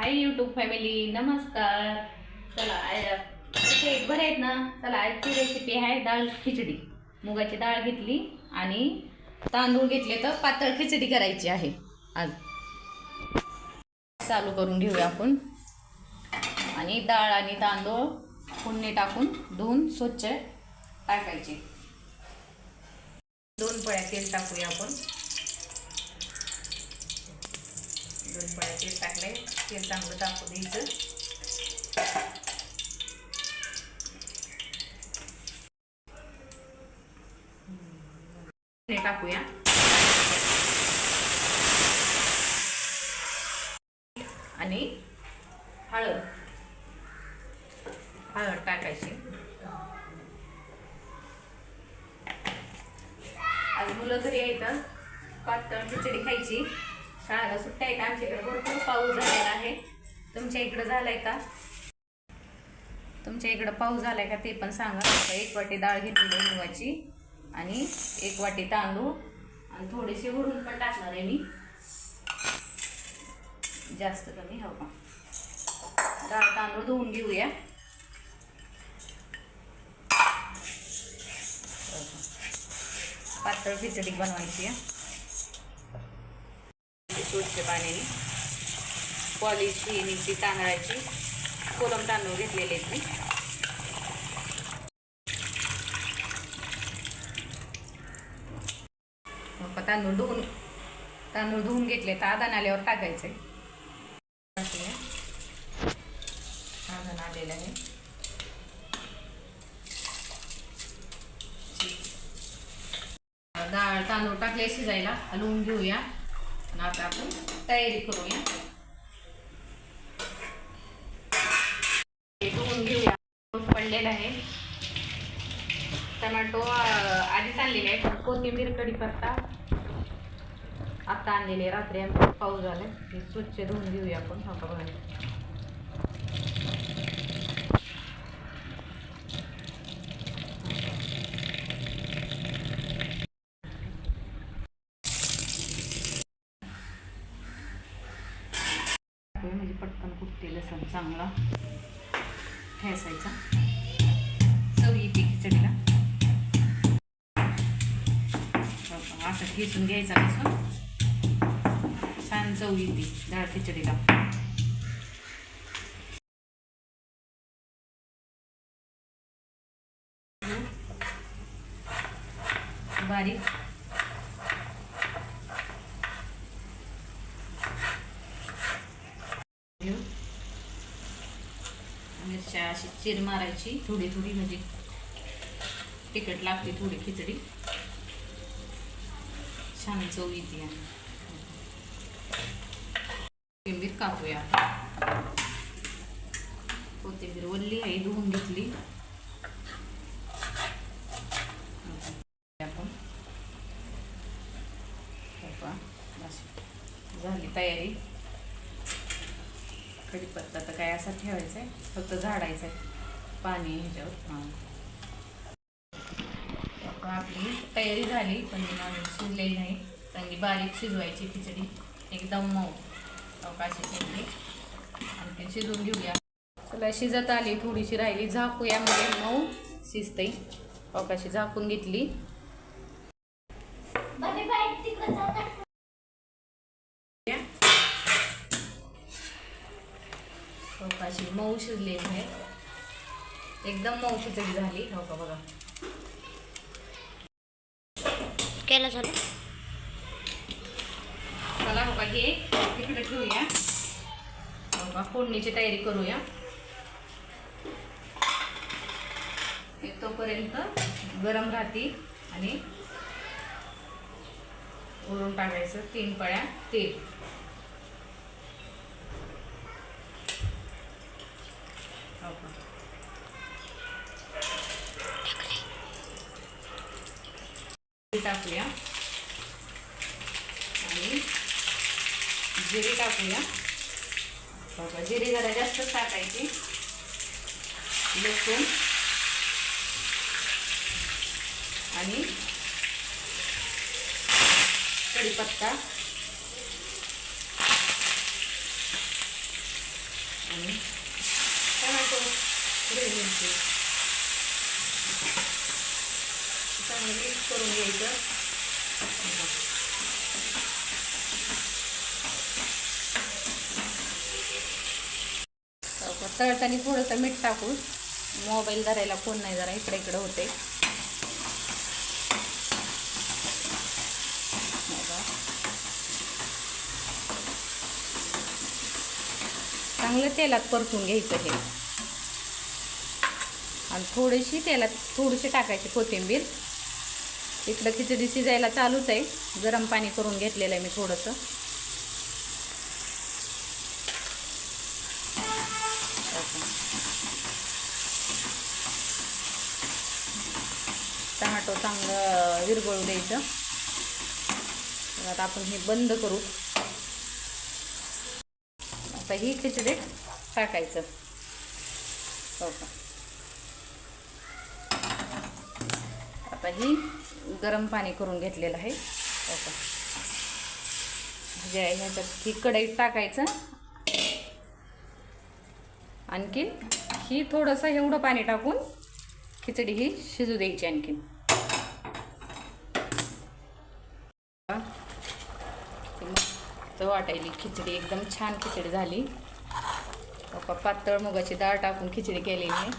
Hi YouTube family नमस्कार. चला I- आहेत बरे आहेत ना? चला आजची रेसिपी आहे डाळ खिचडी. मुगाची डाळ घेतली आणि तांदूळ घेतले तर पातळ खिचडी करायची आहे. आज चालू करून घेऊया आपण. आणि डाळ आणि तांदूळ फोडणी टाकून धुवून स्वच्छ टाकायचे. दोन पळ्या तेल टाकूया आपण. दोन पळ्या तेल टाकले. तेल चांगलं टाकू द्यायचं. हे टाकूया. आणि हळद. हळद टाकायची. आज मुलं घरी येतात पातळ खिचडी खायची. शाळेला सुट्ट्या आहेत आमच्याकडे भरपूर पाऊस झालेला आहे. तुमच्या इकडं झालाय का? तुमच्या इकडं पाऊस झालाय का ते पण सांगा. एक वाटी डाळ घेतली मुगाची आणि एक वाटी तांदूळ आणि थोडेसे वरून पण टाकणार आहे मी. जास्त कमी हो का? डाळ तांदूळ धुवून घेऊया. पातळ खिचडी बनवायची आहे. स्वच्छ पाण्याने पॉलिश ही तांदळाची कोलम तांदूळ घेतलेले आहेत मी. मग तांदूळ धुवून तांदूळ धुवून घेतले तर आदान आल्यावर टाकायचे आदान आलेलं आहे. डाळ तांदूळ टाकले शिजायला. हलवून घेऊया. आणि आता आपण तयारी करूया. धुवून घेऊया. पडलेला आहे. टमॅटो आधीच आणलेले आहे पण कोथिंबीर करता आता आणलेले रात्री आमचे पाऊस झाला स्वच्छ धुवून घेऊया आपण. हा बघा टाकूया म्हणजे पटकन कुठते लसण ठेसायचा चव येते खिचडीला. असं ठेचून घ्यायचा लसूण छान चव येते डाळ खिचडीला. बारीक. मिरच्या अशी चिर मारायची थोडी थोडी म्हणजे तिखट लागते थोडी खिचडी. छान चव येते कोथिंबीर कापूया. कोथिंबीर वल्ली आहे धुवून घेतली. आपण. झाली तयारी. कढीपत्ता तर काय असा ठेवायचा आहे फक्त झाडायचं आहे पाणी ह्याच्यावर. हां. आपली तयारी झाली पण आम्ही शिजलेली नाही. चांगली बारीक शिजवायची खिचडी. एकदम मऊ. अवकाशी शिजली. आणि ते शिजवून घेऊया. चला शिजत आली थोडीशी राहिली. झाकूया म्हणजे मऊ. शिजते अवकाशी झाकून घेतली. अवकाशी मऊ शिजलेली आहे. एकदम मऊ खिचडी झाली. हो का बघा. केलं झालं? चला हो का हे तिकडे ठेवूया. हो का फोडणीची तयारी करूया. हे तोपर्यंत गरम राहते आणि वरून टाकायचं तीन पळ्या तेल. टाकूया. आणि जिरे टाकूया. बघा जिरे जरा जास्तच टाकायची. लसूण. आणि कढीपत्ता. तळताना थोडंसं मीठ टाकून मोबाईल धरायला कोण नाही जरा इकडे इकडे होते. चांगलं तेलात परतून घ्यायचं हे. आणि थोडीशी तेलात थोडीशी टाकायची कोथिंबीर. इकडं खिचडी शिजायला चालूच आहे. गरम पाणी करून घेतलेलं आहे मी थोडंसं. टोमॅटो चांगलं विरघळू द्यायचं. तर आता आपण हे बंद करू. आता ही खिचडी टाकायचं. हो का? आता ही गरम पाणी करून घेतलेलं आहे. हो का? जे ह्याच्यात ही कढईत टाकायचं. आणखीन ही थोडंसं एवढं पाणी टाकून खिचडी ही शिजू द्यायची आणखीन ती मस्त वाटायली. खिचडी एकदम छान खिचडी झाली. बाप्पा पातळ मुगाची डाळ टाकून खिचडी केलेली. आहे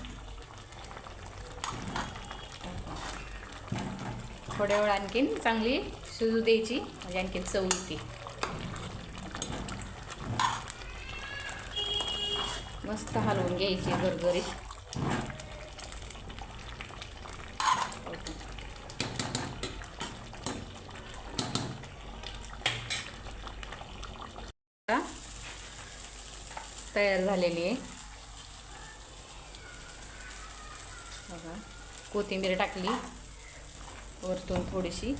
थोड्या वेळ आणखीन चांगली शिजू द्यायची. म्हणजे आणखीन चव येते. मस्त हलवून घ्यायची गरगरीत आता तयार झालेली आहे. बघा कोथिंबीर टाकली. वरतून थोडीशी.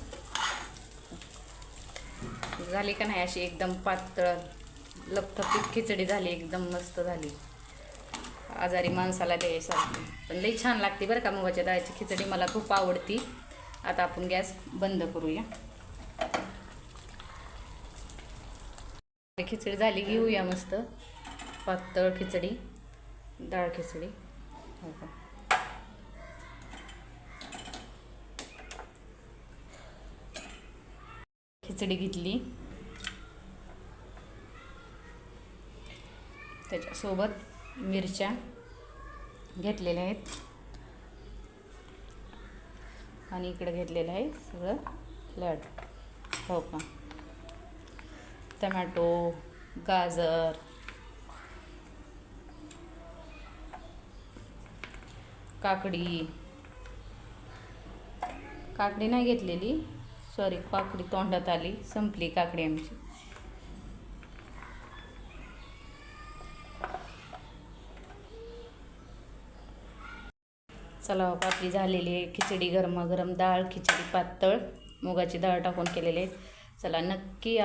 झाली का नाही अशी एकदम पातळ लपथपीत खिचडी झाली एकदम मस्त झाली. आजारी माणसाला द्यायसारखी. पण लई छान लागते बरं का मुगाच्या डाळीची खिचडी मला खूप आवडती. आता आपण गॅस बंद करूया. खिचडी झाली घेऊया मस्त. पातळ खिचडी डाळ खिचडी. हो का? खिचडी घेतली. त्याच्यासोबत मिरच्या घेतलेल्या आहेत. आणि इकडे घेतलेलं आहे सगळं फ्लॅट हो का? टमॅटो गाजर काकडी. काकडी नाही घेतलेली. सॉरी काकडी तोंडात आली. संपली काकडी आमची. चला हो, आपली झालेली आहे खिचडी गरमागरम डाळ खिचडी पातळ. मुगाची डाळ टाकून केलेली आहे. चला नक्की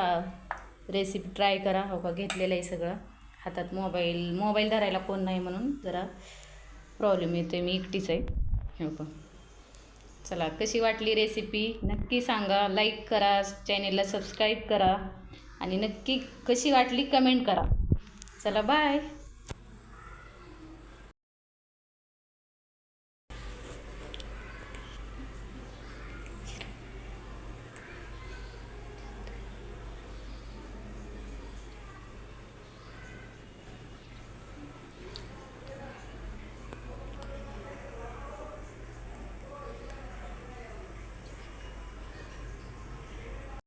रेसिपी ट्राय करा. हो का घेतलेलं आहे सगळं. हातात मोबाईल मोबाईल धरायला कोण नाही म्हणून जरा प्रॉब्लेम येतो मी एकटीच आहे. हे बघ. चला कशी वाटली रेसिपी नक्की सांगा. लाईक करा चॅनेलला सबस्क्राईब करा. आणि नक्की कशी वाटली कमेंट करा. चला बाय